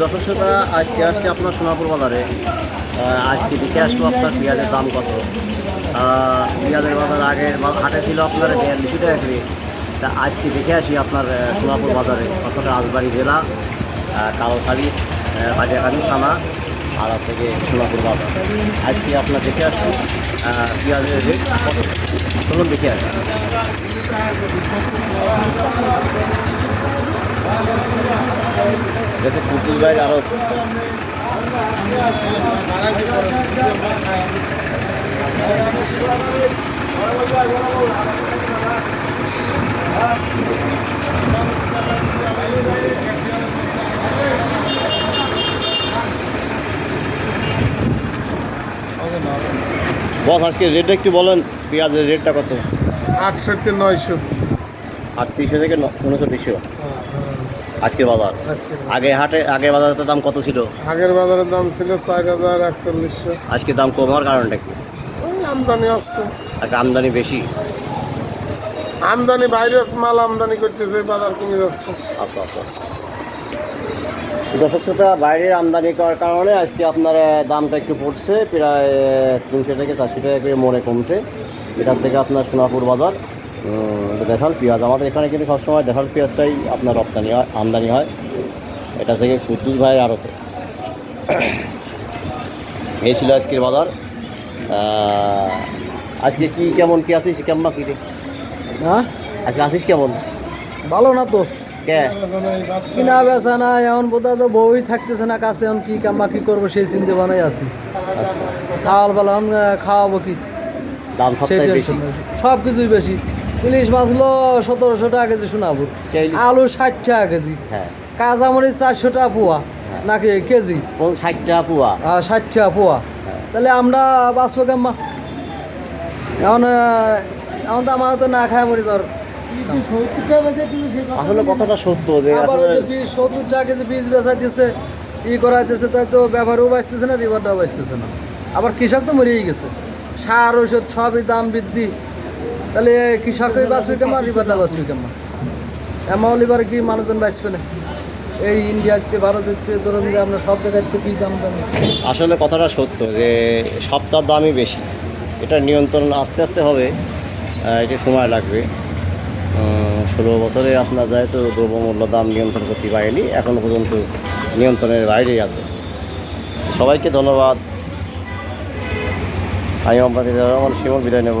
দর্শক শ্রোতা আজকে আসছে আপনার সোনাপুর বাজারে। আজকে দেখে আসব আপনার পেঁয়াজের দাম কত? পেঁয়াজের বাজার আগের হাটে ছিল আপনার বিয়াল্লিশশো টাকা করে। তা আজকে দেখে আসি আপনার সোনাপুর বাজারে। অর্থাৎ রাজবাড়ি জেলা আহ, হাজারখালী থানা আর থেকে সোনাপুর বাজার। আজকে আপনার দেখে আহ, পেঁয়াজের রেট কত? চলুন দেখে আসি। জেসে কুতুল ভাইয়ের আরও বস আজকে রেটটা একটু বলেন পেঁয়াজের রেটটা কত? আটষট্টি নয়শো। আটত্রিশশো থেকে উনচল্লিশশো আজকের বাজার? আগে হাটে আগে বাজারের দাম কত ছিল? আগের বাজারের দাম ছিল চার হাজার একচল্লিশশো। আজকে দাম কম হওয়ার কারণটা কি? আমদানি আসছে আজকে আমদানি বেশি? আমদানি বাইরের মাল আমদানি করতেছে বাজার কমে যাচ্ছে। আচ্ছা আচ্ছা। দর্শক শ্রোতা বাইরের আমদানি করার কারণে আজকে আপনার দামটা একটু পড়ছে প্রায় তিনশো থেকে চারশো টাকা করে মনে কমছে। এটার থেকে আপনার সোনাপুর বাজার। দেশাল পেঁয়াজ। আমাদের এখানে কিন্তু সবসময় দেশাল পেঁয়াজটাই আপনার রপ্তানি হয় আমদানি হয়। এটা থেকে কুদ্দুস ভাইয়ের আড়তে। এই ছিল আজকের বাজার। আজকে কি কেমন? কি আছিস? কেমন কি হ্যাঁ? আজকে আসিস কেমন? ভালো না তো। কে? কিনা বেচা না এমন বোধহয় তো বউই থাকতেছে না কাছে এখন কি কাম্মা কি করব সেই চিন্তা বানাই আছি। চাল বালা এখন খাওয়াবো কি? দাম সব কিছুই বেশি। ইলিশ মাছ হলো সতেরোশো টাকা কেজি শোনাবো আলু ষাট টাকা কেজি। হ্যাঁ। কাঁচামরিচ চারশো টাকা পোয়া নাকি কেজি? ষাট টাকা পুয়া। ষাট টাকা পোয়া। তাহলে আমরা বাঁচবো কাম্মা? এখন এখন তো আমার তো না খায় মরি ধর আসলে কথাটা সত্য যে আবার ওই যে বীজ সত্তর টাকা কেজি বীজ বেচাইতেছে ই করাইতেছে তাই তো ব্যবহারও বাঁচতেছে না রিভারটাও বাঁচতেছে না। আবার কৃষক তো মরেই গেছে। সার ওষুধ সবই দাম বৃদ্ধি। তাহলে কৃষকই বাঁচবে কেমন রিভারটা বাঁচবে কেমন এমন এবার কি মানুষজন বাঁচবে না? এই ইন্ডিয়াতে ভারতের ধরুন যে আমরা সব জায়গায় তো বীজ আমদানি আসলে কথাটা সত্য যে সপ্তাহ দামই বেশি। এটা নিয়ন্ত্রণ আস্তে আস্তে হবে এটা সময় লাগবে। ষোলো বছরে আপনার যেহেতু দ্রব্যমূল্য দাম নিয়ন্ত্রণ করতে পারেনি এখনও পর্যন্ত নিয়ন্ত্রণের বাইরেই আছে। সবাইকে ধন্যবাদ। আমি আপনাদের রহমান, শিমল, বিদায় নেব।